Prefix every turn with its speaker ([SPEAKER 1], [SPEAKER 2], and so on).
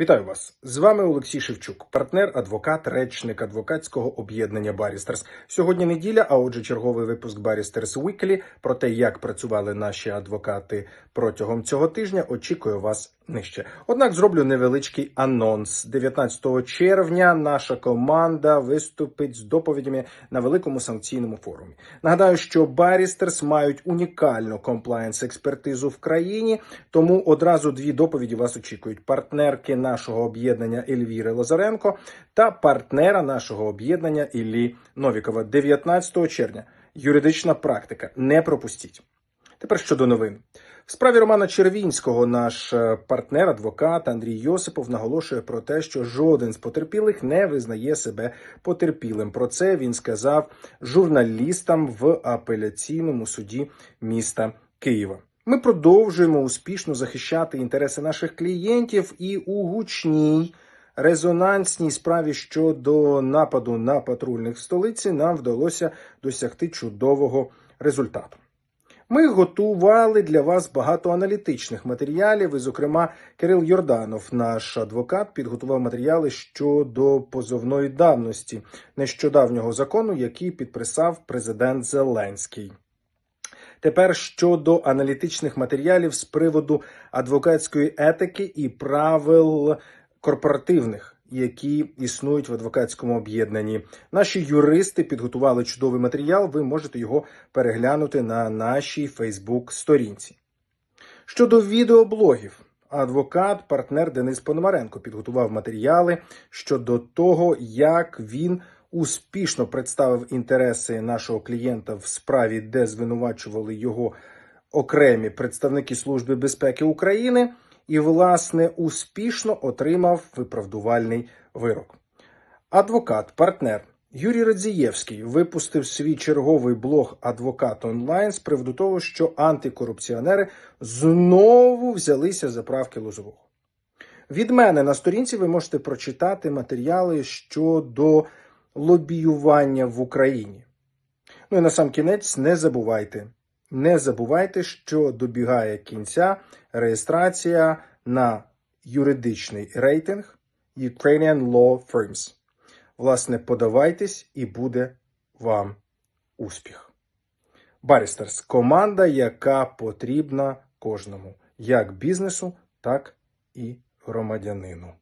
[SPEAKER 1] Вітаю вас! З вами Олексій Шевчук, партнер, адвокат, речник адвокатського об'єднання Барістерс. Сьогодні неділя, а отже, черговий випуск Барістерс Weekly про те, як працювали наші адвокати протягом цього тижня. Очікую вас нижче. Однак зроблю невеличкий анонс. 19 червня наша команда виступить з доповідями на великому санкційному форумі. Нагадаю, що Барістерс мають унікальну комплаєнс експертизу в країні, тому одразу дві доповіді вас очікують: партнерки нашого об'єднання Ельвіри Лазаренко та партнера нашого об'єднання Іллі Новікова 19 червня. Юридична практика. Не пропустіть. Тепер щодо новин. В справі Романа Червінського наш е, партнер, адвокат Андрій Йосипов наголошує про те, що жоден з потерпілих не визнає себе потерпілим. Про це він сказав журналістам в апеляційному суді міста Києва. Ми продовжуємо успішно захищати інтереси наших клієнтів і у гучній резонансній справі щодо нападу на патрульних в столиці нам вдалося досягти чудового результату. Ми готували для вас багато аналітичних матеріалів, і, зокрема, Кирил Йорданов, наш адвокат, підготував матеріали щодо позовної давності нещодавнього закону, який підписав президент Зеленський. Тепер щодо аналітичних матеріалів з приводу адвокатської етики і правил корпоративних, які існують в адвокатському об'єднанні. Наші юристи підготували чудовий матеріал. Ви можете його переглянути на нашій Фейсбук-сторінці. Щодо відеоблогів, адвокат, партнер Денис Пономаренко підготував матеріали щодо того, як він успішно представив інтереси нашого клієнта в справі, де звинувачували його окремі представники Служби безпеки України, і, власне, успішно отримав виправдувальний вирок. Адвокат, партнер Юрій Радзієвський випустив свій черговий блог Адвокат онлайн з приводу того, що антикорупціонери знову взялися за правки Лозового. Від мене на сторінці ви можете прочитати матеріали щодо лобіювання в Україні. Ну і на сам кінець не забувайте. Не забувайте, що добігає кінця реєстрація на юридичний рейтинг Ukrainian Law Firms. Власне, подавайтесь і буде вам успіх. Барістерс команда, яка потрібна кожному, як бізнесу, так і громадянину.